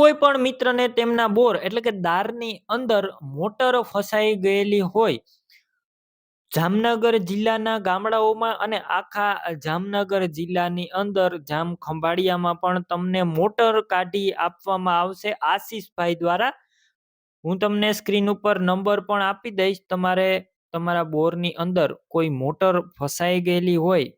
કોઈ પણ મિત્રને તેમના બોર એટલે કે દારની અંદર મોટર ફસાઈ ગયેલી હોય, જામનગર જિલ્લાના ગામડાઓમાં અને આખા જામનગર જિલ્લાની અંદર જામ ખંભાળિયામાં પણ તમને મોટર કાઢી આપવામાં આવશે. આશીષભાઈ દ્વારા હું તમને સ્ક્રીન ઉપર નંબર પણ આપી દઈશ. તમારે તમારા બોરની અંદર કોઈ મોટર ફસાઈ ગયેલી હોય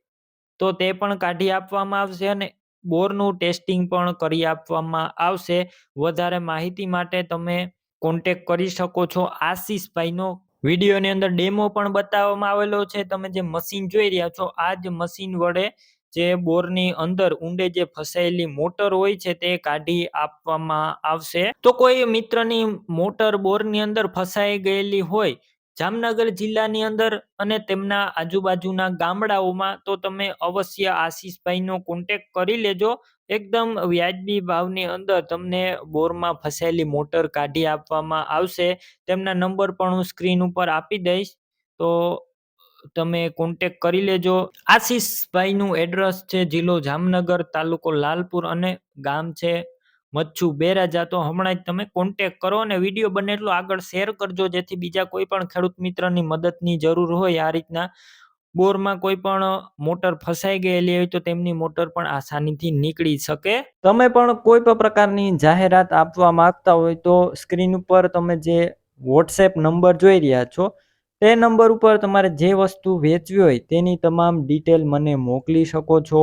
તો તે પણ કાઢી આપવામાં આવશે અને બોરનું ટેસ્ટિંગ પણ કરી આપવામાં આવશે. વધારે માહિતી માટે તમે કોન્ટેક કરી શકો છો. આશીષભાઈનો વિડીયોની અંદર ડેમો પણ બતાવવામાં આવેલો છે. તમે જે મશીન જોઈ રહ્યા છો, આ જ મશીન વડે જે બોરની અંદર ઊંડે જે ફસાયેલી મોટર હોય છે તે કાઢી આપવામાં આવશે. તો કોઈ મિત્રની મોટર બોરની અંદર ફસાઈ ગયેલી હોય જામનગર જિલ્લાની અંદર અને તેમના આજુબાજુના ગામડાઓમાં તો તમે અવશ્ય આશીષભાઈનો કોન્ટેક કરી લેજો. એકદમ વ્યાજબી ભાવની અંદર તમને બોરમાં ફસાયેલી મોટર કાઢી આપવામાં આવશે. તેમના નંબર પણ હું સ્ક્રીન ઉપર આપી દઈશ. તો તમે કોન્ટેક કરી લેજો. આશીષભાઈનું એડ્રેસ છે જિલ્લો જામનગર, તાલુકો લાલપુર અને ગામ છે મચ્છુ બેરાજા, તો હમણાં જ તમે કોન્ટેક કરો અને વીડિયો બને એટલો આગળ શેર કરજો, જેથી બીજા કોઈ પણ ખેડૂત મિત્રની મદદની જરૂર હોય. આ રીતના બોરમાં કોઈ પણ મોટર ફસાઈ ગયેલી હોય, તો તેમની મોટર પણ આસાનીથી નીકળી શકે. તમે પણ કોઈ પણ પ્રકારની જાહેરાત આપવા માંગતા હોય, તો સ્ક્રીન ઉપર તમે જે વોટ્સએપ નંબર જોઈ રહ્યા છો, તે નંબર ઉપર તમારે જે વસ્તુ વેચવી હોય, તેની તમામ ડિટેલ મને મોકલી શકો છો.